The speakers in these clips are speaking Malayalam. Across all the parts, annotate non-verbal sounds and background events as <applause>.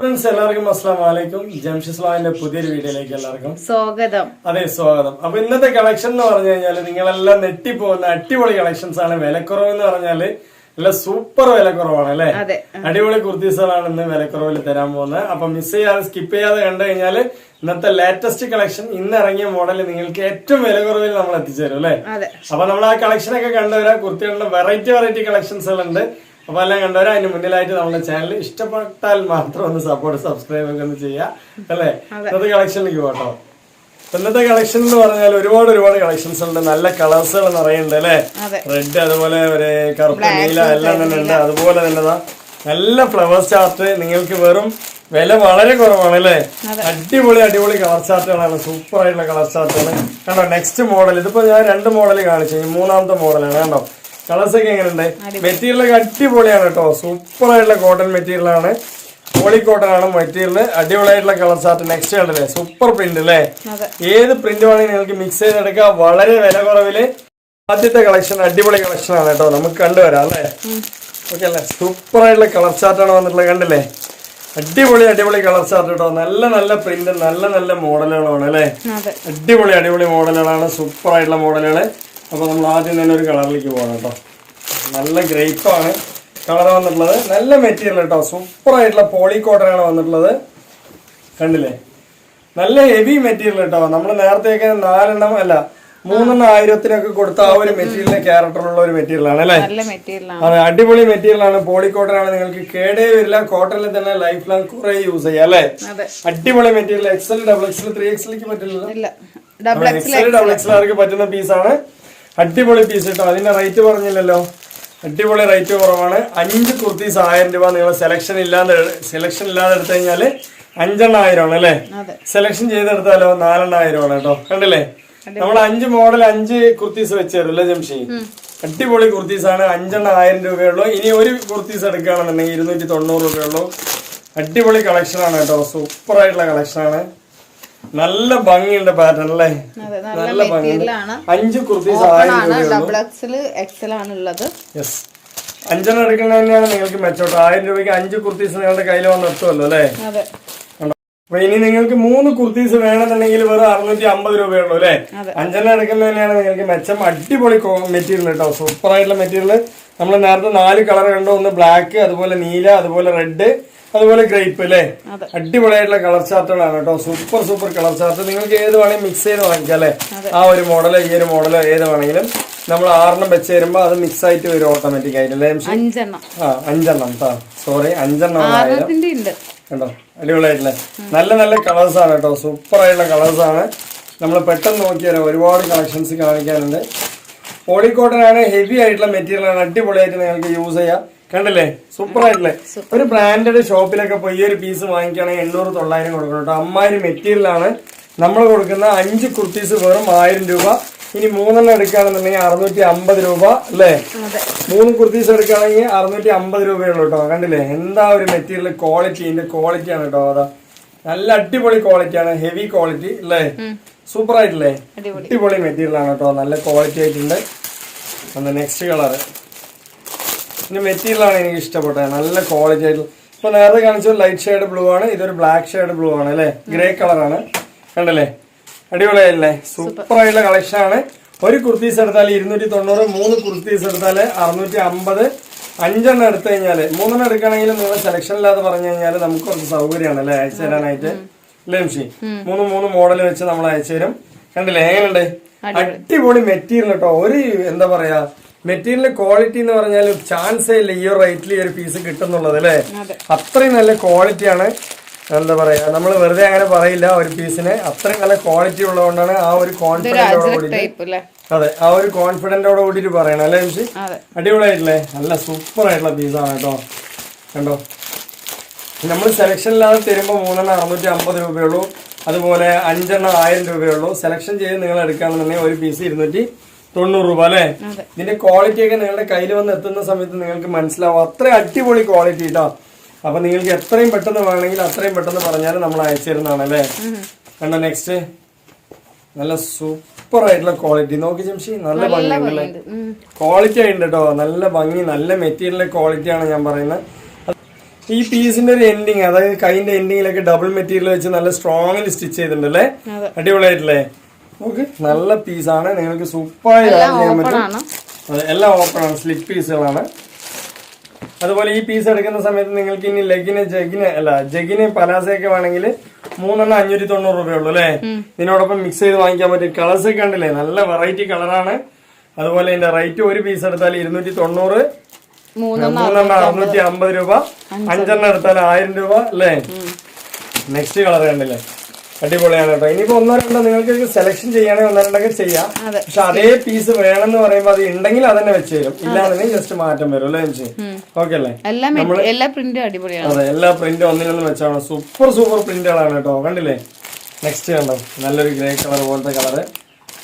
ഫ്രണ്ട്സ് എല്ലാവർക്കും അസ്സാം വലൈക്കും ജംഷിസ്ലാമിന്റെ പുതിയൊരു വീഡിയോയിലേക്ക് എല്ലാവർക്കും സ്വാഗതം. അതെ സ്വാഗതം. അപ്പൊ ഇന്നത്തെ കളക്ഷൻ എന്ന് പറഞ്ഞു കഴിഞ്ഞാൽ നിങ്ങളെല്ലാം നെട്ടിപ്പോകുന്ന അടിപൊളി കളക്ഷൻസ് ആണ്. വിലക്കുറവ് എന്ന് പറഞ്ഞാൽ നല്ല സൂപ്പർ വിലക്കുറവാണ് അല്ലെ? അടിപൊളി കുർത്തീസുകളാണ് ഇന്ന് വിലക്കുറവിൽ തരാൻ പോകുന്നത്. അപ്പൊ മിസ് ചെയ്യാതെ സ്കിപ്പ് ചെയ്യാതെ കണ്ടു കഴിഞ്ഞാൽ ഇന്നത്തെ ലേറ്റസ്റ്റ് കളക്ഷൻ ഇന്ന് ഇറങ്ങിയ മോഡൽ നിങ്ങൾക്ക് ഏറ്റവും വിലക്കുറവിൽ നമ്മൾ എത്തിച്ചേരും അല്ലെ? അപ്പൊ നമ്മൾ ആ കളക്ഷൻ ഒക്കെ കണ്ടുവരാം കുർത്തികളുടെ വെറൈറ്റി വെറൈറ്റി കളക്ഷൻസുകൾ ഉണ്ട് അപ്പൊ എല്ലാം കണ്ടവരെ അതിന് മുന്നിലായിട്ട് നമ്മുടെ ചാനൽ ഇഷ്ടപ്പെട്ടാൽ മാത്രം ഒന്ന് സപ്പോർട്ട് സബ്സ്ക്രൈബ് ഒക്കെ ഒന്ന് ചെയ്യുക. അല്ലേ? ഇന്നത്തെ കളക്ഷനിലേക്ക് പോട്ടോ. ഇന്നത്തെ കളക്ഷൻ എന്ന് പറഞ്ഞാൽ ഒരുപാട് ഒരുപാട് കളക്ഷൻസ് ഉണ്ട്. നല്ല കളേഴ്സുകൾ നിറയുണ്ട് അല്ലേ? റെഡ് അതുപോലെ ഒരു കറുപ്പ് നീല എല്ലാം തന്നെ ഉണ്ട്. അതുപോലെ തന്നെ നല്ല ഫ്ലവേഴ്സ് ചാർട്ട് നിങ്ങൾക്ക് വെറും വില വളരെ കുറവാണ് അല്ലേ? അടിപൊളി അടിപൊളി കളർ ചാർട്ടുകളാണ് സൂപ്പർ ആയിട്ടുള്ള കളർ ചാർട്ടുകൾ കണ്ടോ നെക്സ്റ്റ് മോഡൽ ഇതിപ്പോ ഞാൻ രണ്ട് മോഡൽ കാണിച്ചു. മൂന്നാമത്തെ മോഡലാണ് കണ്ടോ? കളേഴ്സ് ഒക്കെ എങ്ങനെയുണ്ട്? മെറ്റീരിയൽ ഒക്കെ അടിപൊളിയാണ് കേട്ടോ. സൂപ്പർ ആയിട്ടുള്ള കോട്ടൺ മെറ്റീരിയൽ ആണ്. പോളി കോട്ടൺ ആണ് മെറ്റീരിയൽ അടിപൊളിയായിട്ടുള്ള കളർ ചാർട്ട് നെക്സ്റ്റ് കണ്ടല്ലേ? സൂപ്പർ പ്രിന്റ് അല്ലേ? ഏത് പ്രിന്റ് വേണമെങ്കിൽ നിങ്ങൾക്ക് മിക്സ് ചെയ്തെടുക്കാം. വളരെ വില കുറവിൽ ആദ്യത്തെ കളക്ഷൻ അടിപൊളി കളക്ഷൻ ആണ് കേട്ടോ. നമുക്ക് കണ്ടുവരാം അല്ലേ? ഓക്കെ അല്ലേ? സൂപ്പർ ആയിട്ടുള്ള കളർ ആണ് വന്നിട്ടുള്ളത്. കണ്ടില്ലേ? അടിപൊളി അടിപൊളി കളർ ചാർട്ട് കേട്ടോ. നല്ല നല്ല പ്രിന്റ് നല്ല നല്ല മോഡലുകളാണ് അല്ലേ? അടിപൊളി അടിപൊളി മോഡലുകളാണ് സൂപ്പർ ആയിട്ടുള്ള മോഡലുകൾ അപ്പോൾ നമ്മൾ ആദ്യം തന്നെ ഒരു കളറിലേക്ക് പോകാം കേട്ടോ. നല്ല ഗ്രേപ്പാണ് കളർ വന്നിട്ടുള്ളത്. നല്ല മെറ്റീരിയൽ കേട്ടോ സൂപ്പറായിട്ടുള്ള പോളി കോട്ടൺ ആണ് വന്നിട്ടുള്ളത്. കണ്ടില്ലേ? നല്ല ഹെവി മെറ്റീരിയൽ കേട്ടോ നമ്മൾ നേരത്തെയൊക്കെ നാലെണ്ണം അല്ല മൂന്നെണ്ണം ആയിരത്തിനൊക്കെ കൊടുത്ത ആ ഒരു മെറ്റീരിയലിന്റെ ക്യാരക്ടറുള്ള ഒരു മെറ്റീരിയൽ ആണ് അല്ലേ? അതെ അടിപൊളി മെറ്റീരിയൽ ആണ്. പോളി കോട്ടൺ ആണ്. നിങ്ങൾക്ക് കേടേ വരില്ല. കോട്ടണിൽ തന്നെ ലൈഫ് ലോങ് കുറെ യൂസ് ചെയ്യാം അല്ലേ? അടിപൊളി material XL double XL three എക്സലിക്ക് പറ്റില്ല ഡബിൾ എക്സൽ ഡബിൾ എക്സലാർക്ക് പറ്റുന്ന പീസാണ് അടിപൊളി പീസ് കേട്ടോ അതിന്റെ റേറ്റ് പറഞ്ഞില്ലല്ലോ. അടിപൊളി റേറ്റ് കുറവാണ്. അഞ്ച് കുർത്തീസ് ആയിരം രൂപ നിങ്ങൾ സെലക്ഷൻ ഇല്ലാതെ സെലക്ഷൻ ഇല്ലാതെ എടുത്തു കഴിഞ്ഞാൽ അഞ്ചെണ്ണായിരമാണ് അല്ലേ? സെലക്ഷൻ ചെയ്തെടുത്താലോ നാലെണ്ണായിരമാണ് കേട്ടോ. കണ്ടില്ലേ? നമ്മൾ അഞ്ച് മോഡൽ അഞ്ച് കുർത്തീസ് വെച്ച് തരും അല്ലേ ജംഷി? അടിപൊളി കുർത്തീസ് ആണ്. അഞ്ചെണ്ണം ആയിരം രൂപയുള്ളൂ ഇനി ഒരു കുർത്തീസ് എടുക്കുകയാണെന്നുണ്ടെങ്കിൽ ഇരുന്നൂറ്റി തൊണ്ണൂറ് രൂപയുള്ളൂ അടിപൊളി കളക്ഷൻ ആണ് കേട്ടോ. സൂപ്പർ ആയിട്ടുള്ള കളക്ഷൻ ആണ്. നല്ല ഭംഗിയുണ്ട് പാറ്റേൺ അല്ലേ? നല്ല മെറ്റീരിയലാണ്. അഞ്ച് കുർത്തി ഡബിൾ എക്സിൽ എക്സൽ ആണ് ഉള്ളത് അഞ്ചെണ്ണം എടുക്കുന്നത് തന്നെയാണ് നിങ്ങൾക്ക് മെച്ചോട്ടോ. ആയിരം രൂപയ്ക്ക് അഞ്ച് കുർത്തീസ് നിങ്ങളുടെ കയ്യിൽ വന്ന് എത്തുമല്ലോ അല്ലേ? അപ്പൊ ഇനി നിങ്ങൾക്ക് മൂന്ന് കുർത്തീസ് വേണമെന്നുണ്ടെങ്കിൽ വെറും അറുന്നൂറ്റി അമ്പത് രൂപയുള്ളൂ അല്ലേ. അഞ്ചെണ്ണം എടുക്കുന്നത് തന്നെയാണ് നിങ്ങൾക്ക് മെച്ചം അടിപൊളി മെറ്റീരിയൽ കേട്ടോ. സൂപ്പർ ആയിട്ടുള്ള മെറ്റീരിയൽ. നമ്മൾ നേരത്തെ നാല് കളർ കണ്ടു. ഒന്ന് ബ്ലാക്ക് അതുപോലെ നീല അതുപോലെ റെഡ് അതുപോലെ ഗ്രേപ്പ് അല്ലേ. അടിപൊളിയായിട്ടുള്ള കളർ ചാർട്ടുകളാണ് കേട്ടോ. Super super colour chart. നിങ്ങൾക്ക് ഏത് വേണമെങ്കിലും മിക്സ് ചെയ്ത് വാങ്ങിക്കാം അല്ലേ? ആ ഒരു മോഡലോ ഈ ഒരു മോഡലോ ഏത് വേണമെങ്കിലും നമ്മൾ ആറെണ്ണം വെച്ച് തരുമ്പോൾ അത് മിക്സ് ആയിട്ട് വരും ഓട്ടോമാറ്റിക് ആയിട്ട്. അല്ലേ? ആ അഞ്ചെണ്ണം കേട്ടോ സോറി അഞ്ചെണ്ണം കേട്ടോ അടിപൊളിയായിട്ടുള്ള കണ്ടോ? അടിപൊളിയായിട്ടില്ലേ? നല്ല നല്ല കളേഴ്സ് ആണ് കേട്ടോ സൂപ്പർ ആയിട്ടുള്ള കളേഴ്സ് ആണ്. നമ്മൾ പെട്ടെന്ന് നോക്കിയാൽ ഒരുപാട് കളക്ഷൻസ് കാണിക്കാനുണ്ട്. പോളിക്കോട്ടൺ ആണ് ഹെവി ആയിട്ടുള്ള മെറ്റീരിയൽ ആണ്. അടിപൊളിയായിട്ട് നിങ്ങൾക്ക് യൂസ് ചെയ്യാം. കണ്ടില്ലേ? സൂപ്പർ. ആയിട്ടില്ലേ ഒരു ബ്രാൻഡഡ് ഷോപ്പിലൊക്കെ പോയി ഈ ഒരു പീസ് വാങ്ങിക്കുകയാണെങ്കിൽ എണ്ണൂറ് തൊള്ളായിരം കൊടുക്കണം കേട്ടോ. അമ്മായിരം മെറ്റീരിയലാണ് നമ്മൾ കൊടുക്കുന്ന അഞ്ച് കുർത്തീസ് വെറും ആയിരം രൂപ. ഇനി മൂന്നെണ്ണം എടുക്കുകയാണെന്നുണ്ടെങ്കിൽ അറുന്നൂറ്റി അമ്പത് രൂപ അല്ലേ? മൂന്ന് കുർത്തീസ് എടുക്കുകയാണെങ്കിൽ അറുന്നൂറ്റി അമ്പത് രൂപയുള്ളൂ കേട്ടോ. കണ്ടില്ലേ? എന്താ ഒരു മെറ്റീരിയൽ ക്വാളിറ്റി ഇതിന്റെ ക്വാളിറ്റി ആണ് കേട്ടോ അതാ. നല്ല അടിപൊളി ക്വാളിറ്റി ആണ്. ഹെവി ക്വാളിറ്റി അല്ലേ? സൂപ്പർ ആയിട്ടില്ലേ അടിപൊളി. ആണ് കേട്ടോ. നല്ല ക്വാളിറ്റി ആയിട്ടുണ്ട്. നെക്സ്റ്റ് കളർ പിന്നെ മെറ്റീരിയലാണ് എനിക്ക് ഇഷ്ടപ്പെട്ടത്. നല്ല ക്വാളിറ്റി ആയിട്ടുള്ള ഇപ്പൊ നേരത്തെ കാണിച്ചത് ലൈറ്റ് ഷെയ്ഡ് ബ്ലൂ ആണ്. ഇതൊരു ബ്ലാക്ക് ഷെയ്ഡ് ബ്ലൂ ആണ് അല്ലേ? ഗ്രേ കളറാണ് കണ്ടല്ലേ? അടിപൊളിയല്ലേ സൂപ്പർ. ആയിട്ടുള്ള കളക്ഷൻ ആണ്. ഒരു കുർത്തീസ് എടുത്താൽ ഇരുന്നൂറ്റി തൊണ്ണൂറ് മൂന്ന് കുർത്തീസ് എടുത്താൽ അറുന്നൂറ്റി അമ്പത്. അഞ്ചെണ്ണം എടുത്തു കഴിഞ്ഞാൽ മൂന്നെണ്ണം എടുക്കുകയാണെങ്കിൽ നിങ്ങൾ സെലക്ഷൻ ഇല്ലാതെ പറഞ്ഞു കഴിഞ്ഞാൽ നമുക്ക് കുറച്ച് സൗകര്യമാണ് അല്ലേ? അയച്ചു തരാനായിട്ട്. മിഷി? മൂന്ന് മൂന്ന് മോഡൽ വെച്ച് നമ്മൾ അയച്ചു തരും. കണ്ടില്ലേ? എങ്ങനെയുണ്ട്? അടിപൊളി. മെറ്റീരിയൽ കേട്ടോ ഒരു എന്താ പറയാ മെറ്റീരിയൽ ക്വാളിറ്റി എന്ന് പറഞ്ഞാൽ ചാൻസേ ഇല്ല ഈ ഒരു റേറ്റിൽ ഈ ഒരു പീസ് കിട്ടുന്നുള്ളത് അല്ലേ? അതെ. അത്രയും നല്ല ക്വാളിറ്റിയാണ് എന്താ പറയാ നമ്മൾ വെറുതെ അങ്ങനെ പറയില്ല ഒരു പീസിന് അത്രയും നല്ല ക്വാളിറ്റി ഉള്ളതുകൊണ്ടാണ് ആ ഒരു കോൺഫിഡന്റോട് കൂടി ടൈപ്പ് അല്ലേ അതെ ആ ഒരു കോൺഫിഡന്റോട് കൂടിയിട്ട് പറയണം അല്ലേ മിഷി അതെ. അടിപൊളിയായിട്ടില്ലേ? നല്ല സൂപ്പർ ആയിട്ടുള്ള പീസാണ് കേട്ടോ. കണ്ടോ? നമ്മൾ സെലക്ഷൻ ഇല്ലാതെ തരുമ്പോൾ മൂന്നെണ്ണം അറുന്നൂറ്റി അമ്പത് രൂപയുള്ളൂ അതുപോലെ അഞ്ചെണ്ണം ആയിരം രൂപയുള്ളൂ സെലക്ഷൻ ചെയ്ത് നിങ്ങൾ എടുക്കുകയാണെന്നുണ്ടെങ്കിൽ ഒരു പീസ് ഇരുന്നൂറ്റി തൊണ്ണൂറ് രൂപ അല്ലേ? ഇതിന്റെ ക്വാളിറ്റി ഒക്കെ നിങ്ങളുടെ കയ്യിൽ വന്ന് എത്തുന്ന സമയത്ത് നിങ്ങൾക്ക് മനസ്സിലാവും. അത്ര അടിപൊളി ക്വാളിറ്റി കേട്ടോ അപ്പൊ നിങ്ങൾക്ക് എത്രയും പെട്ടെന്ന് വേണമെങ്കിൽ അത്രയും പെട്ടെന്ന് പറഞ്ഞാൽ നമ്മൾ അയച്ചു തരുന്നതാണ് അല്ലേ? കണ്ടോ നെക്സ്റ്റ് നല്ല സൂപ്പർ ആയിട്ടുള്ള ക്വാളിറ്റി നോക്കി ജംഷി നല്ല ഭംഗിയുണ്ടല്ലേ ക്വാളിറ്റി ആയിട്ടുണ്ട് കേട്ടോ നല്ല ഭംഗി നല്ല മെറ്റീരിയൽ ക്വാളിറ്റിയാണ് ഞാൻ പറയുന്നത്. ഈ പീസിന്റെ ഒരു എൻഡിങ് അതായത് കൈന്റെ എൻഡിങ്ങിലൊക്കെ ഡബിൾ മെറ്റീരിയൽ വെച്ച് നല്ല സ്ട്രോങ്ങിൽ സ്റ്റിച്ച് ചെയ്തിട്ടുണ്ടല്ലേ അല്ലേ? അടിപൊളിയായിട്ടില്ലേ? നോക്ക് നല്ല പീസാണ്. നിങ്ങൾക്ക് സൂപ്പറായി വെയർ ചെയ്യാൻ ഓപ്പൺ പറ്റും അതെ എല്ലാം ഓപ്പൺ ആണ് സ്ലിപ്പ് പീസുകളാണ്. അതുപോലെ ഈ പീസ് എടുക്കുന്ന സമയത്ത് നിങ്ങൾക്ക് ഇനി ലെഗിന് ജഗിന് അല്ല ജഗിന് പലാസയൊക്കെ വേണമെങ്കിൽ മൂന്നെണ്ണം അഞ്ഞൂറ്റി തൊണ്ണൂറ് രൂപയുള്ളൂ അല്ലേ? ഇതിനോടൊപ്പം മിക്സ് ചെയ്ത് വാങ്ങിക്കാൻ പറ്റും കളേഴ്സ് ഒക്കെ ഉണ്ടല്ലേ നല്ല വെറൈറ്റി കളറാണ് അതുപോലെ ഇതിന്റെ റേറ്റ് ഒരു പീസ് എടുത്താൽ ഇരുന്നൂറ്റി തൊണ്ണൂറ് മൂന്നെണ്ണം മൂന്നെണ്ണം അറുന്നൂറ്റി അമ്പത്. രൂപ. അഞ്ചെണ്ണം എടുത്താൽ ആയിരം രൂപ അല്ലേ? നെക്സ്റ്റ് കളർ കണ്ടില്ലേ? അടിപൊളിയാണ് കേട്ടോ ഇനിയിപ്പോ ഒന്നോ രണ്ടോ നിങ്ങൾക്ക് സെലക്ഷൻ ചെയ്യണേ ഒന്നോ രണ്ടൊക്കെ ചെയ്യാം. പക്ഷെ അതേ പീസ് വേണമെന്ന് പറയുമ്പോൾ അത് ഉണ്ടെങ്കിൽ അത് തന്നെ വെച്ച് തരും. ഇല്ലാന്നെ ജസ്റ്റ് മാറ്റം വരും അല്ലേ ചേച്ചി? ഓക്കെ അല്ലേ? എല്ലാ പ്രിന്റും അടിപൊളിയാണ്. അതെ എല്ലാ പ്രിന്റും ഒന്നിനൊന്നും വെച്ചാണ്. സൂപ്പർ സൂപ്പർ പ്രിന്റുകളാണ് കേട്ടോ. കണ്ടില്ലേ? നെക്സ്റ്റ് കണ്ടോ? നല്ലൊരു ഗ്രേ കളർ പോലത്തെ കളറ്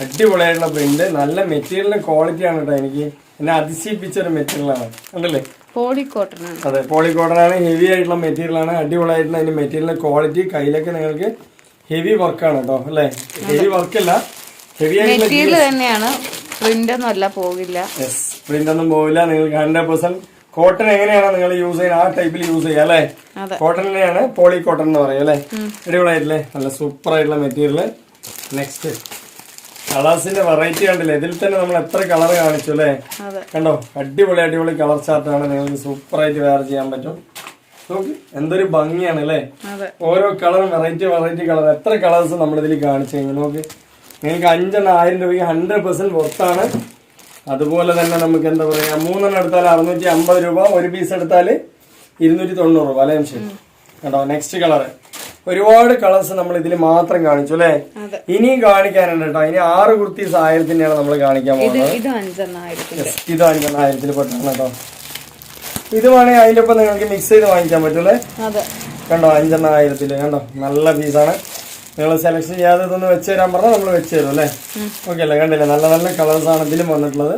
അടിപൊളിയായിട്ടുള്ള പ്രിന്റ് നല്ല മെറ്റീരിയലിന്റെ ക്വാളിറ്റി ആണ് കേട്ടോ എനിക്ക്. എന്നെ അതിശയിപ്പിച്ച ഒരു മെറ്റീരിയലാണ് കണ്ടില്ലേ? പോളി കോട്ടൺ ആണ്. അതെ പോളിക്കോട്ടൺ ആണ്. ഹെവി ആയിട്ടുള്ള മെറ്റീരിയൽ ആണ്. അടിപൊളിയായിട്ടുള്ള അതിന്റെ മെറ്റീരിയലിന്റെ ക്വാളിറ്റി കയ്യിലൊക്കെ നിങ്ങൾക്ക് ഹെവി വർക്കാണ് കേട്ടോ അല്ലേ? ഹെവി വർക്കല്ല ഹെവി മെറ്റീരിയൽ തന്നെയാണ്. പ്രിന്റ് ഒന്നും അല്ല പോകില്ല. യെസ് പ്രിന്റ് ഒന്നും പോവില്ല നിങ്ങൾക്ക് ഹൺഡ്രഡ് പെർസെന്റ് കോട്ടൺ എങ്ങനെയാണ് നിങ്ങൾ യൂസ് ചെയ്യുന്നത്? ആ ടൈപ്പിൽ യൂസ് ചെയ്യുക അല്ലേ? കോട്ടൺ കോട്ടണിനെയാണ് പോളി കോട്ടൺ എന്ന് പറയുക അല്ലേ? അടിപൊളിയായിട്ടില്ലേ? നല്ല സൂപ്പർ ആയിട്ടുള്ള മെറ്റീരിയൽ നെക്സ്റ്റ് കളേഴ്സിന്റെ വെറൈറ്റി കണ്ടില്ലേ? ഇതിൽ തന്നെ നമ്മൾ എത്ര കളർ കാണിച്ചു അല്ലേ? കണ്ടോ? അടിപൊളി അടിപൊളി കളർ ചാർട്ടാണ് നിങ്ങൾക്ക് സൂപ്പർ ആയിട്ട് വേറെ ചെയ്യാൻ പറ്റും. നോക്ക് എന്തൊരു ഭംഗിയാണ് അല്ലേ? ഓരോ കളർ വെറൈറ്റി വെറൈറ്റി കളർ. എത്ര കളേഴ്സ് നമ്മൾ ഇതിൽ കാണിച്ചു കഴിഞ്ഞാൽ നോക്ക് നിങ്ങൾക്ക് അഞ്ചെണ്ണം ആയിരം രൂപയ്ക്ക് ഹൺഡ്രഡ് പെർസെന്റ് പുറത്താണ് അതുപോലെ തന്നെ നമുക്ക് എന്താ പറയാ മൂന്നെണ്ണം എടുത്താൽ അറുന്നൂറ്റി അമ്പത് രൂപ ഒരു പീസ് എടുത്താൽ ഇരുന്നൂറ്റി തൊണ്ണൂറ് രൂപ അല്ലേ ശരി കേട്ടോ നെക്സ്റ്റ് കളർ ഒരുപാട് കളേഴ്സ് നമ്മൾ ഇതിൽ മാത്രം കാണിച്ചു അല്ലേ? ഇനിയും കാണിക്കാനുണ്ട് കേട്ടോ. ഇനി ആറ് കുർത്തീസ് ആയിരത്തിന്റെയാണ് നമ്മൾ കാണിക്കാൻ പോകുന്നത്. ഇത് അഞ്ചെണ്ണായിരത്തിൽ പെട്ടാണ് കേട്ടോ. ഇത് വേണമെങ്കിൽ അതിന്റെ ഒപ്പം നിങ്ങൾക്ക് മിക്സ് ചെയ്ത് വാങ്ങിക്കാൻ പറ്റൂലേ കണ്ടോ? അഞ്ചെണ്ണ ആയിരത്തിൽ. കണ്ടോ? നല്ല പീസാണ് നിങ്ങൾ സെലക്ഷൻ ചെയ്യാതെ ഇതൊന്ന് വെച്ച് തരാൻ പറഞ്ഞാൽ നമ്മൾ വെച്ച് തരും അല്ലേ? ഓക്കെ അല്ലേ? കണ്ടില്ലേ? നല്ല നല്ല കളേഴ്സ് ആണ് ഇതിലും വന്നിട്ടുള്ളത്.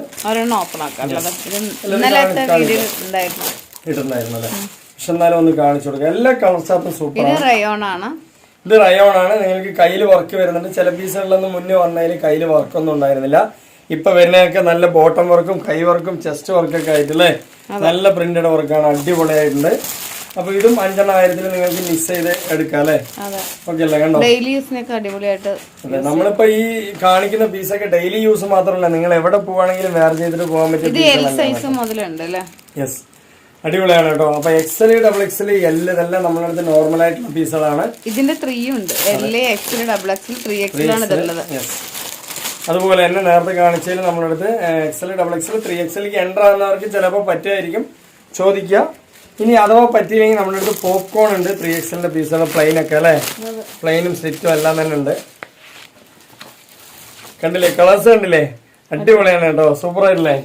ഇട്ടുണ്ടായിരുന്നു അല്ലേ പക്ഷെ എന്നാലും ഒന്ന് കാണിച്ചു കൊടുക്കുക എല്ലാ കളർ ചാർട്ടും സൂപ്പർ ആണ്. ഇത് റയോൺ ആണ്. നിങ്ങൾക്ക് കയ്യിൽ വർക്ക് വരുന്നുണ്ട്. ചില പീസുകളിലൊന്നും മുന്നേ വന്നതിൽ കയ്യിൽ വർക്കൊന്നും ഉണ്ടായിരുന്നില്ല. ഇപ്പൊ വരുന്നതൊക്കെ നല്ല ബോട്ടം വർക്കും കൈ വർക്കും ചെസ്റ്റ് വർക്കൊക്കെ ആയിട്ടല്ലേ? നല്ല പ്രിന്റഡ് വർക്കാണ് അടിപൊളിയായിട്ടുണ്ട്. അപ്പൊ ഇതും അഞ്ചെണ്ണം ആയിരത്തിൽ നിങ്ങൾക്ക് മിസ് ചെയ്ത് എടുക്കാം അല്ലേ? ഓക്കെ അല്ലേ കണ്ടോ? ഡെയിലി യൂസിനൊക്കെ അടിപൊളിയായിട്ട് നമ്മളിപ്പോ ഈ കാണിക്കുന്ന പീസൊക്കെ ഡെയിലി യൂസ് മാത്രമല്ല നിങ്ങൾ എവിടെ പോവാണെങ്കിലും വേറെ ചെയ്തിട്ട് പോകാൻ പറ്റും യെസ് അടിപൊളിയാണ് കേട്ടോ. അപ്പൊ എക്സൽ ഡബിൾ എക്സൽ എൽ ഇതെല്ലാം നമ്മുടെ അടുത്ത് നോർമൽ ആയിട്ടുള്ള പീസുകളാണ് ഇതിന്റെ ത്രീ ഉണ്ട്. L XL double XL three ആണ് ഇതുള്ളത് അതുപോലെ തന്നെ നേരത്തെ കാണിച്ചതിൽ നമ്മളെടുത്ത് അടുത്ത് എക്സൽ ഡബിൾ എക്സൽ ത്രീ എക്സലിലേക്ക് എന്റർ ആകുന്നവർക്ക് ചിലപ്പോൾ പറ്റുമായിരിക്കും ചോദിക്കുക. ഇനി അഥവാ പറ്റിയില്ലെങ്കിൽ നമ്മുടെ അടുത്ത് പോപ്കോൺ ഉണ്ട്. ത്രീ എക്സലിന്റെ പീസുകൾ പ്ലെയിൻ ഒക്കെ അല്ലേ? പ്ലെയിനും സെറ്റും എല്ലാം തന്നെ ഉണ്ട്. കണ്ടില്ലേ? കളേഴ്സ് കണ്ടില്ലേ? അടിപൊളിയാണ് കേട്ടോ. സൂപ്പർ ആയിട്ടില്ലേ?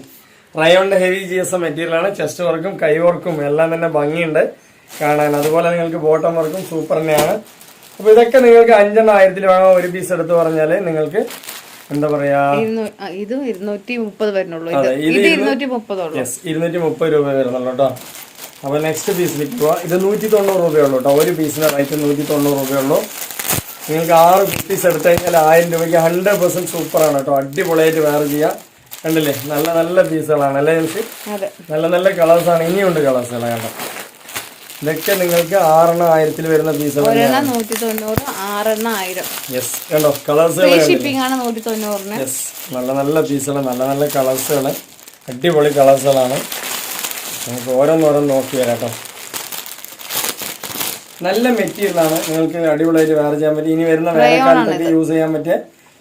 റയോണിന്റെ ഹെവി ജി എസ് ആണ്. ചെസ്റ്റ് വർക്കും കൈ വർക്കും എല്ലാം തന്നെ ഭംഗിയുണ്ട് കാണാൻ. അതുപോലെ നിങ്ങൾക്ക് ബോട്ടം വർക്കും സൂപ്പർ തന്നെയാണ്. അപ്പൊ ഇതൊക്കെ നിങ്ങൾക്ക് അഞ്ചെണ്ണം ആയിരത്തിൽ വേണം? ഒരു പീസ് എടുത്ത് പറഞ്ഞാൽ നിങ്ങൾക്ക് എന്താ പറയാ? ഇത് ഇരുന്നൂറ്റി മുപ്പത് വരുന്നുള്ളൂ ഇത് ഇരുന്നൂറ്റി മുപ്പതുള്ളൂ യെസ് ഇരുന്നൂറ്റി മുപ്പത് രൂപ വരുന്നുള്ളൂ കേട്ടോ അപ്പൊ നെക്സ്റ്റ് പീസിലേക്ക് പോവാം ഇത് നൂറ്റി തൊണ്ണൂറ് രൂപയുള്ളൂ കേട്ടോ ഒരു പീസിന് റേറ്റ് നൂറ്റി തൊണ്ണൂറ് രൂപയുള്ളൂ. നിങ്ങൾക്ക് ആറ് പീസ് എടുത്തു കഴിഞ്ഞാൽ ആയിരം രൂപയ്ക്ക് ഹൺഡ്രഡ് പെർസെന്റ് സൂപ്പറാണ് കേട്ടോ അടിപൊളിയായിട്ട് വേറെ ചെയ്യാം. കണ്ടില്ലേ? നല്ല നല്ല പീസുകളാണ് അല്ലേ നല്ല നല്ല കളേഴ്സാണ് ഇനിയുണ്ട് കളേഴ്സുകളാണ് കണ്ടോ? ഇതൊക്കെ നിങ്ങൾക്ക് ആറെണ്ണം ആയിരത്തിൽ വരുന്ന പീസ് ഒരെണ്ണം നൂറ്റി തൊണ്ണൂറ് ആറെണ്ണം ആയിരം. യെസ് കണ്ടോ? ഷിപ്പിംഗ് ആണ് നൂറ്റി തൊണ്ണൂറിന് യെസ് നല്ല നല്ല പീസുകൾ നല്ല നല്ല കളേഴ്സുകൾ അടിപൊളി കളേഴ്സുകളാണ് നമുക്ക് ഓരോന്നോരോന്ന് നോക്കി വരാം കേട്ടോ. നല്ല മെറ്റീരിയലാണ് നിങ്ങൾക്ക് അടിപൊളിയായിട്ട് വേറെ ചെയ്യാൻ പറ്റും ഇനി വരുന്ന വേനൽക്കാലത്തൊക്കെ യൂസ് ചെയ്യാൻ പറ്റിയ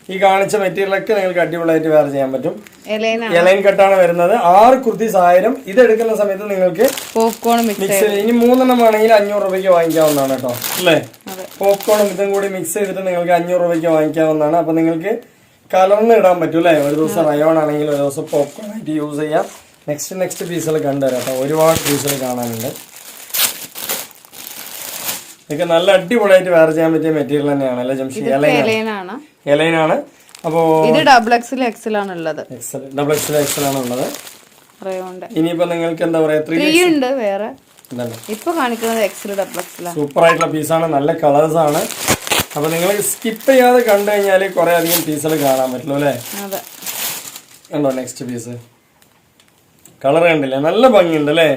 ഈ കാണിച്ച മെറ്റീരിയലൊക്കെ നിങ്ങൾക്ക് അടിപൊളിയായിട്ട് വേറെ ചെയ്യാൻ പറ്റും. ഇലൈൻ എലൈൻ കട്ടാണ് വരുന്നത്. ആറ് കുർത്തി ആയിരം. ഇത് എടുക്കുന്ന സമയത്ത് നിങ്ങൾക്ക് പോപ്കോൺ മിക്സ് മിക്സ് ഇനി മൂന്നെണ്ണം വേണമെങ്കിൽ അഞ്ഞൂറ് രൂപയ്ക്ക് വാങ്ങിക്കാവുന്നതാണ് കേട്ടോ. അല്ലേ? പോപ്കോണും ഇതും കൂടി മിക്സ് ചെയ്തിട്ട് നിങ്ങൾക്ക് അഞ്ഞൂറ് രൂപയ്ക്ക് വാങ്ങിക്കാവുന്നതാണ്. അപ്പൊ നിങ്ങൾക്ക് കലർന്ന് ഇടാൻ പറ്റും അല്ലേ? ഒരു ദിവസം റയോൺ ആണെങ്കിൽ ഒരു ദിവസം പോപ്കോൺ ആയിട്ട് യൂസ് ചെയ്യാം. നെക്സ്റ്റ് നെക്സ്റ്റ് പീസുകൾ കണ്ടുവരാം കേട്ടോ. ഒരുപാട് പീസുകൾ കാണാനുണ്ട്. ഇതൊക്കെ നല്ല അടിപൊളിയായിട്ട് വേറെ ചെയ്യാൻ പറ്റിയ മെറ്റീരിയൽ തന്നെയാണ് അല്ലെ ജംഷി? എലൈനാണ് അപ്പോ ഇത് ഡബിൾ എക്സിൽ എക്സിൽ ആണ് ഉള്ളത്. എക്സൽ ഡബിൾ എക്സൽ എക്സൽ ആണ് ഉള്ളത്. ഇനിയിപ്പോ നിങ്ങൾക്ക് എന്താ പറയാ ത്രീ ഉണ്ട് വേറെ. ഇപ്പൊ കാണിക്കുന്നത് എക്സിൽ ഡബിൾ എക്സിലാണ് സൂപ്പർ ആയിട്ടുള്ള പീസാണ് നല്ല കളേഴ്സ് ആണ്. അപ്പൊ നിങ്ങൾ സ്കിപ്പ് ചെയ്യാതെ കണ്ടു കഴിഞ്ഞാൽ കുറെ അധികം പീസുകൾ കാണാൻ പറ്റുള്ളൂ അല്ലേ? കണ്ടോ നെക്സ്റ്റ് പീസ് കളർ കണ്ടില്ലേ? നല്ല ഭംഗിയുണ്ട് അല്ലേ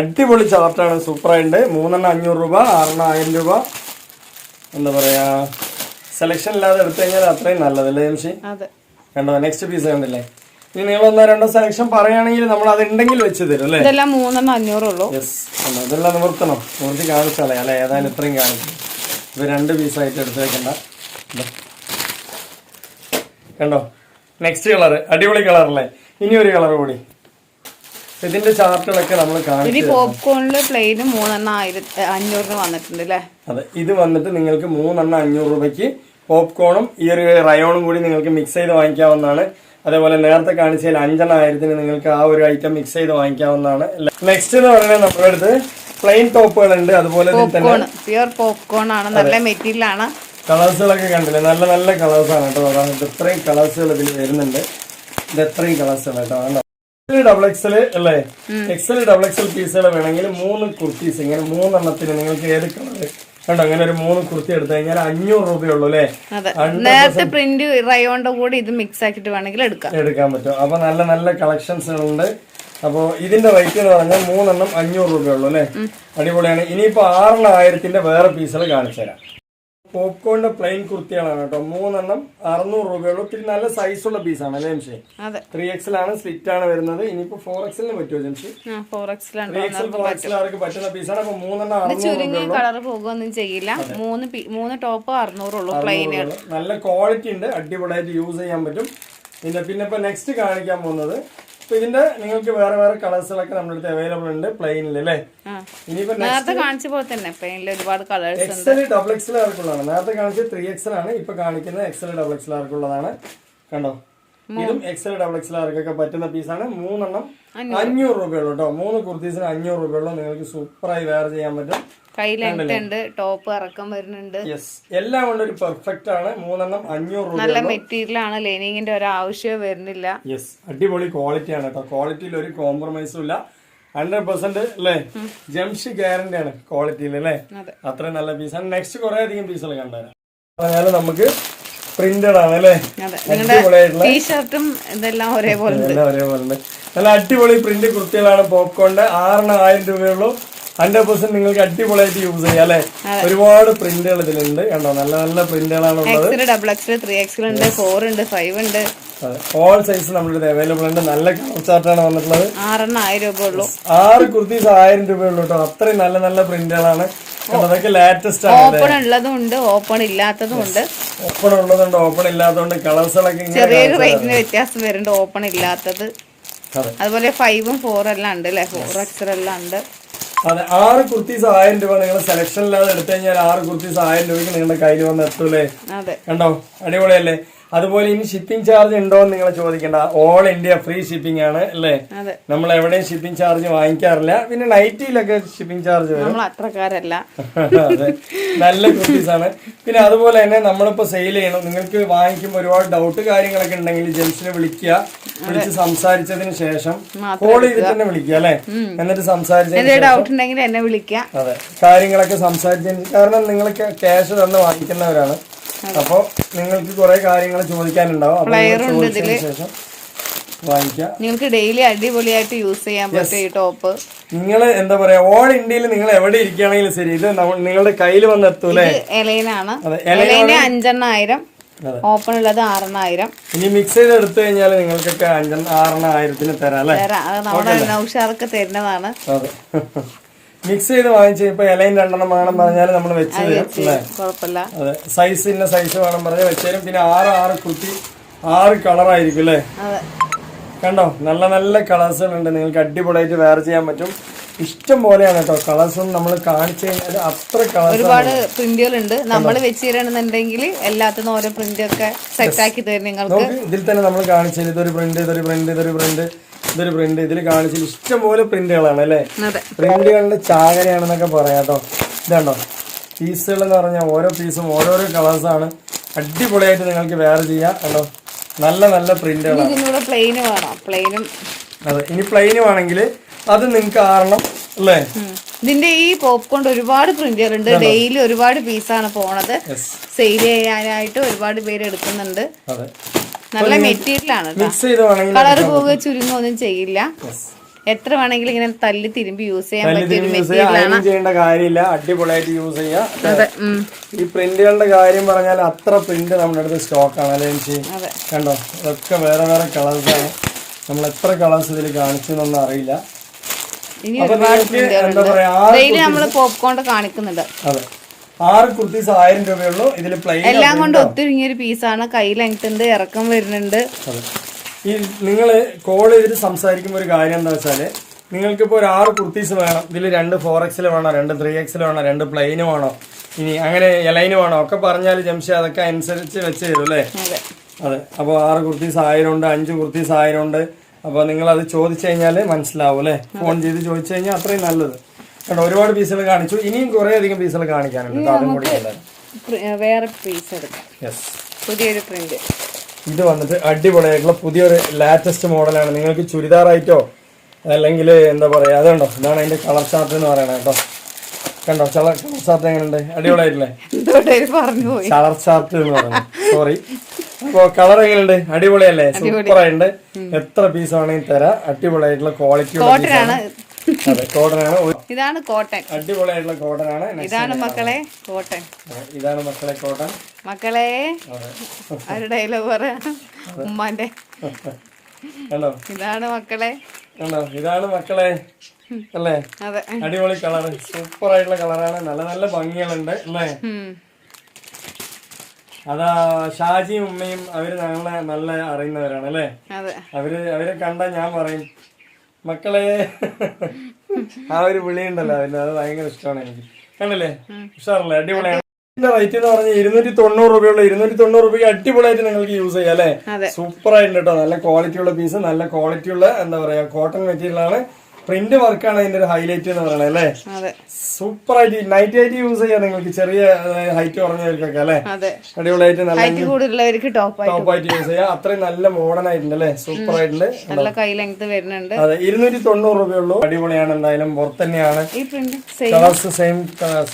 അടിപൊളി ചാർട്ടാണ് സൂപ്പറായിട്ട് മൂന്നെണ്ണം അഞ്ഞൂറ് രൂപ ആറെണ്ണം ആയിരം രൂപ. എന്താ പറയാ സെലക്ഷൻ ഇല്ലാതെ എടുത്തു കഴിഞ്ഞാൽ അത്രയും നല്ലതല്ലേ ജംഷി? കണ്ടോ നെക്സ്റ്റ് പീസ് കണ്ടില്ലേ? ഇനി നിങ്ങൾ ഒന്നോ രണ്ടോ സെലക്ഷൻ പറയുകയാണെങ്കിൽ നമ്മൾ അത് ഉണ്ടെങ്കിൽ വെച്ച് തരും അല്ലേ? ഇതെല്ലാം മൂന്നെണ്ണം അഞ്ഞൂറുള്ളൂ യെസ് ഇതെല്ലാം നിവർത്തണം നിവർത്തി കാണിച്ചാലേ അല്ലെ? ഏതായാലും ഇത്രയും കാണിക്കും. ഇത് രണ്ട് പീസായിട്ട് ഇതാ. കണ്ടോ? നെക്സ്റ്റ് കളർ അടിപൊളി കളറല്ലേ ഇനി ഒരു കളർ കൂടി. ഇതിന്റെ ചാർട്ടുകളൊക്കെ നമ്മൾ ഇനി പോപ്കോണിൽ പ്ലെയിന് മൂന്നെണ്ണം ആയിരത്തി അഞ്ഞൂറിന് വന്നിട്ടുണ്ട് അല്ലേ അതെ ഇത് വന്നിട്ട് നിങ്ങൾക്ക് മൂന്നെണ്ണം അഞ്ഞൂറ് രൂപയ്ക്ക് പോപ്കോണും ഈ ഒരു റയോണും കൂടി നിങ്ങൾക്ക് മിക്സ് ചെയ്ത് വാങ്ങിക്കാവുന്നതാണ്. അതേപോലെ നേരത്തെ കാണിച്ചതിൽ അഞ്ചെണ്ണം ആയിരത്തിന് നിങ്ങൾക്ക് ആ ഒരു ഐറ്റം മിക്സ് ചെയ്ത് വാങ്ങിക്കാവുന്നതാണ്. നെക്സ്റ്റ് എന്ന് പറയുന്നത് നമ്മുടെ അടുത്ത് പ്ലെയിൻ ടോപ്പുകൾ ഉണ്ട് അതുപോലെ പ്യുർ തന്നെ പോപ്കോൺ പ്യുവർ പോപ്കോൺ ആണ്. നല്ല മെറ്റീരിയൽ ആണ്. കളേഴ്സുകളൊക്കെ കണ്ടില്ലേ? നല്ല നല്ല കളേഴ്സാണ് കേട്ടോ. അതാണ് ഇത് ഇത്രയും കളേഴ്സുകൾ ഇതിൽ വരുന്നുണ്ട്. ഇത് എത്രയും കളേഴ്സുകൾ കേട്ടോ. കണ്ടോ ഡബിൾ എക്സൽ അല്ലേ? എക്സൽ ഡബിൾ എക്സൽ പീസുകൾ വേണമെങ്കിൽ മൂന്ന് കുർത്തീസ് ഇങ്ങനെ മൂന്നെണ്ണത്തിന് നിങ്ങൾക്ക് ഏത് കണ്ടോ അങ്ങനെ ഒരു മൂന്ന് കുർത്തി എടുത്തു കഴിഞ്ഞാൽ അഞ്ഞൂറ് രൂപയുള്ളൂ അല്ലേ? നേരത്തെ പ്രിന്റ് റയോണ്ടോ കൂടി ഇത് മിക്സ് ആക്കിട്ട് വേണമെങ്കിൽ എടുക്കാം. എടുക്കാൻ പറ്റും. അപ്പൊ നല്ല നല്ല കളക്ഷൻസ് ഉണ്ട് അപ്പോൾ ഇതിന്റെ റേറ്റ് എന്ന് പറഞ്ഞാൽ മൂന്നെണ്ണം അഞ്ഞൂറ് രൂപയുള്ളൂ അല്ലേ? അടിപൊളിയാണ്. ഇനിയിപ്പോ ആറിനായിരത്തിന്റെ വേറെ പീസുകൾ കാണിച്ചു തരാം പോപ്കോണിന്റെ പ്ലെയിൻ കുർത്തികളാണ് കേട്ടോ. മൂന്നെണ്ണം അറുന്നൂറ് രൂപയുള്ളൂ. ഒത്തിരി നല്ല സൈസുള്ള പീസാണ് അല്ലേ ജംഷി ത്രീ എക്സൽ ആണ് സ്ലിറ്റ് ആണ് വരുന്നത്. ഇനിയിപ്പോ ഫോർ എക്സലിന് പറ്റുമോ Jamshi four XL four XL അവർക്ക് പറ്റുന്ന പീസാണ് അപ്പൊ മൂന്നെണ്ണം ചുരുങ്ങിയ കളർ പോകുകയൊന്നും ചെയ്യില്ല. മൂന്ന് മൂന്ന് ടോപ്പ് അറുന്നൂറുള്ളൂ പ്ലെയിനുകൾ. നല്ല ക്വാളിറ്റി ഉണ്ട്. അടിപൊളിയായിട്ട് യൂസ് ചെയ്യാൻ പറ്റും. പിന്നെ പിന്നെ ഇപ്പൊ നെക്സ്റ്റ് കാണിക്കാൻ പോകുന്നത് ഇപ്പൊ ഇതിന്റെ നിങ്ങൾക്ക് വേറെ വേറെ കളേഴ്സുകളൊക്കെ നമ്മുടെ അടുത്ത് അവൈലബിൾ ഉണ്ട് പ്ലെയിനിൽ അല്ലേ? ഇനിയിപ്പോ നേരത്തെ കാണിച്ച പോലെ തന്നെ പ്ലെയിനിൽ ഒരുപാട് കളേഴ്സ് എക്സൽ ഡബിൾ എക്സൽ ആർക്കുള്ളതാണ്. നേരത്തെ കാണിച്ച ത്രീ എക്സൽ ആണ് ഇപ്പൊ കാണിക്കുന്നത് എക്സൽ ഡബിൾ എക്സൽ ആർക്കുള്ളതാണ്. കണ്ടോ? ഇതും എക്സൽ ഡബിൾ എക്സൽ ആർക്കൊക്കെ പറ്റുന്ന പീസാണ് മൂന്നെണ്ണം അഞ്ഞൂറ്. രൂപയുള്ളൂ കേട്ടോ. മൂന്ന് കുർത്തീസിന് അഞ്ഞൂറ് രൂപയുള്ളൂ. നിങ്ങൾക്ക് സൂപ്പറായി വെയർ ചെയ്യാൻ പറ്റും. കൈ ലെങ്ത് ഉണ്ട് ടോപ്പ് ഇറക്കം വരുന്നുണ്ട്. എല്ലാം കൊണ്ട് ഒരു പെർഫെക്റ്റ് ആണ്. മൂന്നെണ്ണം അഞ്ഞൂറ് രൂപ നല്ല മെറ്റീരിയൽ ആണ്. ലൈനിങ്ങിന്റെ ഒരു ആവശ്യം വരുന്നില്ല. യെസ് അടിപൊളി ക്വാളിറ്റി ആണ് കേട്ടോ. ക്വാളിറ്റിയിൽ ഒരു കോംപ്രമൈസും ഇല്ല. ഹൺഡ്രഡ് പെർസെന്റ് അല്ലേ? ജംഷി ഗ്യാരണ്ടി ആണ് ക്വാളിറ്റിയിൽ അല്ലേ? അതെ. അത്രയും നല്ല ആണ്. നെക്സ്റ്റ് കുറെ അധികം പീസുകൾ കണ്ടുതരാം. നമുക്ക് പ്രിന്റഡ് ആണ് അല്ലേ? ടീഷർട്ടും ഇതെല്ലാം ഒരേപോലെ ഒരേപോലെ നല്ല അടിപൊളി പ്രിന്റ് കുർത്തികളാണ് പോപ്കോണിന്റെ ആറിന് ആയിരം രൂപയുള്ളൂ. ഹൺഡ്രഡ് പെർസെന്റ് നിങ്ങൾക്ക് അടിപൊളിയായിട്ട് യൂസ് ചെയ്യാം അല്ലെ? ഒരുപാട് പ്രിന്റുകൾ ഇതിലുണ്ട്. കണ്ടോ? നല്ല നല്ല പ്രിന്റുകളാണ് ഉള്ളത്. ഡബിൾ എക്സ് ത്രീ എക്സ് ഉണ്ട് ഫോർ ഉണ്ട് ഫൈവ് ഉണ്ട്. ഓൾ സൈസ് നമ്മളിത് അവൈലബിൾ ഉണ്ട്. നല്ല കളർ ചാർട്ടാണ് വന്നിട്ടുള്ളത്. ആറെണ്ണം ആയിരം രൂപ ഉള്ളൂ. ആറ് കുർത്തീസ് ആയിരം രൂപയുള്ളൂ കേട്ടോ. അത്രയും നല്ല നല്ല പ്രിന്റുകളാണ് അതൊക്കെ ലേറ്റസ്റ്റ് ആണ് ഓപ്പൺ ഉള്ളതുണ്ട് ഓപ്പൺ ഇല്ലാത്തതുണ്ട് ഓപ്പൺ ഉള്ളതുണ്ട്. ഓപ്പൺ ഇല്ലാത്തതുണ്ട് കളേഴ്സുകളൊക്കെ ചെറിയൊരു റേറ്റിന് വ്യത്യാസം വരുന്നുണ്ട്. ഓപ്പൺ ഇല്ലാത്തത്. അതെ അതുപോലെ ഫൈവും ഫോറും എല്ലാം ഉണ്ട് അല്ലെ? ഫോർ എക്സൽ എല്ലാം ഉണ്ട്. അതെ ആറ് കുർത്തീസ് ആയിരം രൂപ നിങ്ങൾ സെലക്ഷൻ ഇല്ലാതെ എടുത്തു കഴിഞ്ഞാൽ ആറ് കുർത്തീസ് ആയിരം രൂപയ്ക്ക് നിങ്ങളുടെ കയ്യിൽ വന്ന് എത്തൂലേ? അതെ. കണ്ടോ? അടിപൊളിയല്ലേ? അതുപോലെ ഇനി ഷിപ്പിംഗ് ചാർജ് ഉണ്ടോ എന്ന് നിങ്ങൾ ചോദിക്കേണ്ട. ഓൾ ഇന്ത്യ ഫ്രീ ഷിപ്പിംഗ് ആണ് അല്ലേ? നമ്മൾ എവിടെയും ഷിപ്പിംഗ് ചാർജ് വാങ്ങിക്കാറില്ല. പിന്നെ നൈറ്റിയിലൊക്കെ ഷിപ്പിംഗ് ചാർജ് വരും. അത്രക്കാരല്ല. അതെ. നല്ല കുട്ടീസ് ആണ്. പിന്നെ അതുപോലെ തന്നെ നമ്മളിപ്പോ സെയിൽ ചെയ്യണം. നിങ്ങൾക്ക് വാങ്ങിക്കുമ്പോൾ ഒരുപാട് ഡൗട്ട് കാര്യങ്ങളൊക്കെ ഉണ്ടെങ്കിൽ ജെൻസിനെ വിളിക്കുക. വിളിച്ച് സംസാരിച്ചതിന് ശേഷം കോൾ ചെയ്തിട്ട് തന്നെ വിളിക്കുക അല്ലെ? എന്നിട്ട് സംസാരിച്ചതിന് ഡൗട്ട് ഉണ്ടെങ്കിൽ എന്നെ അതെ. കാര്യങ്ങളൊക്കെ സംസാരിച്ചതിന് കാരണം നിങ്ങൾ ക്യാഷ് തന്നെ വാങ്ങിക്കുന്നവരാണ്. അപ്പൊ നിങ്ങൾക്ക് കുറെ കാര്യങ്ങൾ ചോദിക്കാനുണ്ടാവും. ശേഷം നിങ്ങൾക്ക് ഡെയിലി അടിപൊളിയായിട്ട് യൂസ് ചെയ്യാൻ പറ്റും ഈ ടോപ്പ് നിങ്ങൾ എന്താ പറയാ ഓൾ ഇന്ത്യയിൽ നിങ്ങൾ എവിടെ ഇരിക്കുകയാണെങ്കിലും ശരി ഇത് നിങ്ങളുടെ കയ്യിൽ വന്ന് എത്തൂലാണ് അഞ്ചെണ്ണായിരം ഓപ്പൺ ഉള്ളത് ആറെണ്ണായിരം. ഇനി മിക്സ് ചെയ്ത് എടുത്തു കഴിഞ്ഞാൽ നിങ്ങൾക്കൊക്കെ അഞ്ചെണ്ണ ആറെണ്ണായിരത്തിന് തരാം അല്ലേ? തരാം. അത് നമ്മുടെ നൗഷാർക്ക് തരുന്നതാണ്. അതെ. <laughs> മിക്സ് ചെയ്ത് വാങ്ങിച്ച് ഇപ്പൊ ഇലയും രണ്ടെണ്ണം വേണം പറഞ്ഞാൽ നമ്മൾ വെച്ച് തരും അല്ലേ? അതെ സൈസ് ഇന്ന സൈസ് വേണം പറഞ്ഞാൽ വെച്ച് തരും. പിന്നെ ആറ് ആറ് കുത്തി ആറ് കളറായിരിക്കും അല്ലേ? കണ്ടോ? നല്ല നല്ല കളേഴ്സുകൾ ഉണ്ട് നിങ്ങൾക്ക് അടിപൊളിയായിട്ട് വേറെ ചെയ്യാൻ പറ്റും. ഇഷ്ടം പോലെയാണ് കേട്ടോ കളേഴ്സും നമ്മൾ കാണിച്ചു കഴിഞ്ഞാൽ അത്ര കളേഴ്സ് ഒരുപാട് പ്രിന്റുകൾ ഉണ്ട് നമ്മൾ വെച്ച് തരണമെന്നുണ്ടെങ്കിൽ എല്ലാത്തിനും ഓരോ പ്രിന്റ് ഒക്കെ സെറ്റ് ആക്കി തരും നിങ്ങൾക്ക്. ഇതിൽ തന്നെ നമ്മൾ കാണിച്ചത് ഇതൊരു പ്രിന്റ് ഇതൊരു പ്രിന്റ് ഇതൊരു പ്രിന്റ് ഇതൊരു പ്രിന്റ് ഇതിൽ കാണിച്ചത് ഇഷ്ടംപോലെ പ്രിന്റുകളാണ് അല്ലേ? പ്രിന്റുകളുടെ ചാകരയാണെന്നൊക്കെ പറയാം കേട്ടോ. ഇതാണ്ടോ? പീസുകൾ എന്ന് പറഞ്ഞാൽ ഓരോ പീസും ഓരോരോ കളേഴ്സാണ് അടിപൊളിയായിട്ട് നിങ്ങൾക്ക് വേറെ ചെയ്യാം കേട്ടോ. നല്ല നല്ല പ്രിന്റുകളാണ് അതെ ഇനി പ്ലെയിന് വേണമെങ്കിൽ അത് നിങ്ങൾക്ക് ആറണം അല്ലേ? ഇതിന്റെ ഈ പോപ്കോൺ ഒരുപാട് പ്രിന്റുകൾ ഉണ്ട് ഡെയിലി ഒരുപാട് പീസാണ് പോണത്. സെയിൽ ചെയ്യാനായിട്ട് ഒരുപാട് പേര് എടുക്കുന്നുണ്ട്. അതെ. നല്ല മെറ്റീരിയലാണ് പോകുക മിക്സ് ഒന്നും കളർ പോവുക ചെയ്യില്ല. എത്ര വേണമെങ്കിലും ഇങ്ങനെ തല്ലി തിരുമ്പി യൂസ് ചെയ്യാൻ പറ്റിയ ഒരു മെറ്റീരിയലാണ്. ചെയ്യേണ്ട കാര്യമില്ല. അടിപൊളിയായിട്ട് യൂസ് ചെയ്യാം. അതെ ഈ പ്രിന്റുകളുടെ കാര്യം പറഞ്ഞാൽ അത്ര പ്രിന്റ് നമ്മുടെ അടുത്ത് സ്റ്റോക്കാണ് അല്ലേ ചേച്ചി? കണ്ടോ? ഇതൊക്കെ വേറെ വേറെ കളേഴ്സാണ് നമ്മൾ എത്ര കളേഴ്സ് ഇതിൽ കാണിച്ചു എന്നൊന്നും അറിയില്ല. ഇനി ഒരുപാട് പ്രിന്റുകളുണ്ട്. ഡെയിലി നമ്മൾ പോപ്കോൺ കാണിക്കുന്നുണ്ട്. അതെ. ആറ് കുർത്തീസ് ആയിരം രൂപയുള്ളൂ. ഇതിൽ പ്ലെയിൻ എല്ലാം കൊണ്ട് ഒത്തിരിങ്ങിയ ഒരു പീസാണ് കൈ ലെങ്ത് ഉണ്ട് ഇറക്കം വരുന്നുണ്ട്. ഈ നിങ്ങൾ കോൾ ചെയ്തിട്ട് സംസാരിക്കുമ്പോൾ ഒരു കാര്യം എന്താ വെച്ചാൽ നിങ്ങൾക്കിപ്പോൾ ഒരു ആറ് കുർത്തീസ് വേണം. ഇതിൽ രണ്ട് ഫോർ എക്സിൽ വേണോ രണ്ട് ത്രീ എക്സിൽ വേണോ രണ്ട് പ്ലെയിന് വേണോ ഇനി അങ്ങനെ എലൈന് വേണോ ഒക്കെ പറഞ്ഞാൽ ജംഷ അതൊക്കെ അനുസരിച്ച് വെച്ച് തരും അല്ലേ? അതെ. അതെ. അപ്പോൾ ആറ് കുർത്തീസ് ആയിരം ഉണ്ട് അഞ്ച് കുർത്തീസ് ആയിരം ഉണ്ട്. അപ്പോൾ നിങ്ങൾ അത് ചോദിച്ചു കഴിഞ്ഞാൽ മനസ്സിലാവും അല്ലേ? ഫോൺ ചെയ്ത് ചോദിച്ചു കഴിഞ്ഞാൽ അത്രയും നല്ലത്. കേട്ടോ ഒരുപാട് പീസുകൾ കാണിച്ചു. ഇനിയും കുറേ അധികം പീസുകൾ കാണിക്കാനുണ്ട് കേട്ടോ അതും കൂടി വേറെ പീസ് എടുക്കാം. യെസ് പുതിയൊരു പ്രിന്റ് ഇത് വന്നിട്ട് അടിപൊളിയായിട്ടുള്ള പുതിയൊരു ലാറ്റസ്റ്റ് മോഡലാണ് നിങ്ങൾക്ക് ചുരിദാറായിട്ടോ അല്ലെങ്കിൽ എന്താ പറയുക അതുണ്ടോ ഇതാണ് അതിന്റെ കളർ ചാർട്ട് എന്ന് പറയണത് കേട്ടോ. കണ്ടോ കളർ ചാർട്ട് എങ്ങനെയുണ്ട്? അടിപൊളിയായിട്ടില്ലേ? കളർ ചാർട്ട് എന്ന് പറയുന്നത് സോറി അപ്പോ കളർ എങ്ങനെയുണ്ട്? അടിപൊളിയല്ലേ? സൂപ്പർ ആയിട്ടുണ്ട്. എത്ര പീസ് വേണമെങ്കിൽ തരാം. അടിപൊളിയായിട്ടുള്ള ക്വാളിറ്റി അതെ ഇതാണ് കോട്ടൺ അടിപൊളിയായിട്ടുള്ള കോട്ടനാണ് ഇതാണ് മക്കളെ കോട്ടൺ ഇതാണ് മക്കളെ കോട്ടൺ മക്കളെ ഒരു ഡയലോഗ് പറയാ ഉമ്മാന്റെ. ഹലോ ഇതാണ് മക്കളെ. കണ്ടോ? ഇതാണ് മക്കളെ. അല്ലേ? അടിപൊളി കളർ സൂപ്പർ ആയിട്ടുള്ള കളറാണ്. നല്ല നല്ല ഭംഗികളുണ്ട്. അല്ലേ? അതാ ഷാജിയും ഉമ്മയും അവർ ഞങ്ങളെ നല്ല അറിയുന്നവരാണ് അല്ലേ? അവർ അവരെ കണ്ട ഞാൻ പറയും മക്കളെ ആ ഒരു വിളിയുണ്ടല്ലോ അതിന് അത് ഭയങ്കര ഇഷ്ടമാണ് എനിക്ക്. കണ്ടല്ലേ? ഉഷാറല്ലേ? അടിപൊളിയാണ്. ഇതിന്റെ റേറ്റ് എന്ന് പറഞ്ഞാൽ ഇരുന്നൂറ്റി തൊണ്ണൂറ് രൂപയുള്ള ഇരുന്നൂറ്റി തൊണ്ണൂറ് രൂപയ്ക്ക് അടിപൊളിയായിട്ട് നിങ്ങൾക്ക് യൂസ് ചെയ്യാം അല്ലെ. സൂപ്പർ ആയിട്ടുണ്ട് കേട്ടോ നല്ല ക്വാളിറ്റി ഉള്ള പീസ് നല്ല ക്വാളിറ്റി ഉള്ള എന്താ പറയാ കോട്ടൺ മെറ്റീരിയൽ ആണ്. പ്രിന്റ് വർക്കാണ് അതിന്റെ ഒരു ഹൈലൈറ്റ് എന്ന് പറയുന്നത് അല്ലേ? സൂപ്പർ ആയിട്ട് നൈറ്റ് ആയിട്ട് യൂസ് ചെയ്യാം നിങ്ങൾക്ക് ചെറിയ ഹൈറ്റ് കുറഞ്ഞവർക്കൊക്കെ അല്ലേ? അടിപൊളിയായിട്ട് നല്ല ടോപ്പ് ആയിട്ട് യൂസ് ചെയ്യാം. അത്രയും നല്ല മോഡേൺ ആയിട്ടുണ്ട് അല്ലേ? സൂപ്പർ ആയിട്ടുണ്ട് നല്ല കൈ ലെങ്ത് വരുന്നുണ്ട്. അതെ ഇരുന്നൂറ്റി തൊണ്ണൂറ് രൂപയുള്ളൂ അടിപൊളിയാണ് എന്തായാലും പുറത്ത് തന്നെയാണ്. കളേഴ്സ് സെയിം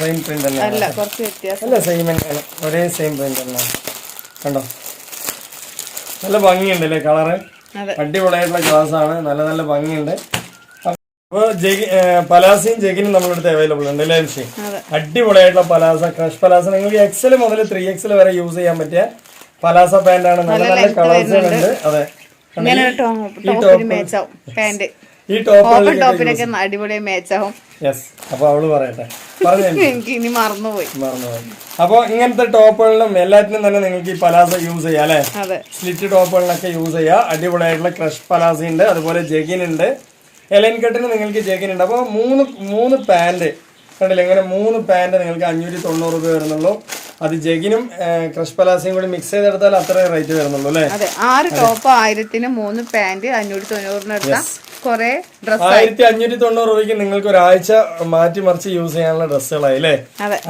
സെയിം പ്രിന്റ് തന്നെയാണ്. അല്ല സെയിം തന്നെയാണ്. ഒരേ സെയിം പ്രിന്റ് തന്നെയാണ്. കണ്ടോ? നല്ല ഭംഗിയുണ്ട് അല്ലേ കളറ് അടിപൊളിയായിട്ടുള്ള കളേഴ്സ് ആണ്. നല്ല നല്ല ഭംഗിയുണ്ട്. അപ്പോൾ ജഗി പലാസയും ജഗിനും നമ്മളടുത്ത് അവൈലബിൾ ഉണ്ട് അല്ലേ അതെ. അടിപൊളിയായിട്ടുള്ള പലാസ ക്രഷ് പലാസ. നിങ്ങൾക്ക് എക്സൽ മുതൽ ത്രീ എക്സൽ വരെ യൂസ് ചെയ്യാൻ പറ്റിയ പലാസ പാന്റ് ആണ്. നല്ല നല്ല കളേഴ്സുകളുണ്ട് അതെ. ഈ ടോപ്പ് ടോപ്പിനൊക്കെ അടിപൊളിയായി യെസ് അപ്പൊ അവൾ പറയട്ടെ. പറഞ്ഞു എനിക്ക് ഇനി മറന്നുപോയി. മറന്നുപോയി. അപ്പൊ ഇങ്ങനത്തെ ടോപ്പുകളിലും എല്ലാറ്റിനും തന്നെ നിങ്ങൾക്ക് ഈ പലാസ യൂസ് ചെയ്യാം അല്ലെ? സ്ലിറ്റ് ടോപ്പുകളിലൊക്കെ യൂസ് ചെയ്യാം. അടിപൊളിയായിട്ടുള്ള ക്രഷ് പലാസ ഉണ്ട് അതുപോലെ ജഗിൻ ഉണ്ട് എലൈൻ കട്ടിന് നിങ്ങൾക്ക് ചേക്കിനുണ്ട് അപ്പോൾ മൂന്ന് മൂന്ന് പാന്റ് കണ്ടില്ലേ? ഇങ്ങനെ മൂന്ന് പാന്റ് നിങ്ങൾക്ക് അഞ്ഞൂറ്റി തൊണ്ണൂറ് രൂപ വരുന്നുള്ളൂ. അത് ജഗിനും ക്രഷ് പലാസയും കൂടി മിക്സ് ചെയ്തെടുത്താൽ അത്രയും റേറ്റ് വരുന്നുള്ളൂ അല്ലേ? ആറ് ടോപ്പ് ആയിരത്തിന് മൂന്ന് പാന്റ് അഞ്ഞൂറ്റി തൊണ്ണൂറിന് കുറെ ഡ്രസ് ആയിരത്തി അഞ്ഞൂറ്റി തൊണ്ണൂറ് രൂപയ്ക്ക് നിങ്ങൾക്ക് ഒരാഴ്ച മാറ്റി മറിച്ച് യൂസ് ചെയ്യാനുള്ള ഡ്രസ്സുകളായി അല്ലേ?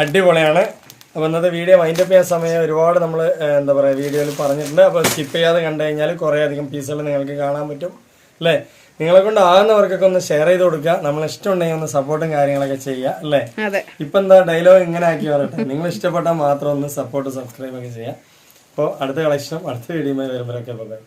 അടിപൊളിയാണ്. അപ്പോൾ ഇന്നത്തെ വീഡിയോ മൈൻഡ് അപ്പ് ചെയ്യാൻ സമയം ഒരുപാട് നമ്മൾ എന്താ പറയുക വീഡിയോയിൽ പറഞ്ഞിട്ടുണ്ട്. അപ്പോൾ സ്കിപ്പ് ചെയ്യാതെ കണ്ടു കഴിഞ്ഞാൽ കുറേ അധികം പീസുകൾ നിങ്ങൾക്ക് കാണാൻ പറ്റും. അല്ലേ? നിങ്ങളെ കൊണ്ട് ആകുന്നവർക്കൊക്കെ ഒന്ന് ഷെയർ ചെയ്ത് കൊടുക്കുക. നമ്മൾ ഇഷ്ടമുണ്ടെങ്കിൽ ഒന്ന് സപ്പോർട്ടും കാര്യങ്ങളൊക്കെ ചെയ്യുക അല്ലേ? ഇപ്പൊ എന്താ ഡയലോഗ് ഇങ്ങനെ ആക്കി പറയട്ടെ. നിങ്ങൾ ഇഷ്ടപ്പെട്ടാൽ മാത്രം ഒന്ന് സപ്പോർട്ട് സബ്സ്ക്രൈബ് ഒക്കെ ചെയ്യുക. അപ്പോൾ അടുത്ത കളക്ഷനും അടുത്ത വീഡിയോയുമായി വരുമ്പോഴൊക്കെ ബൈ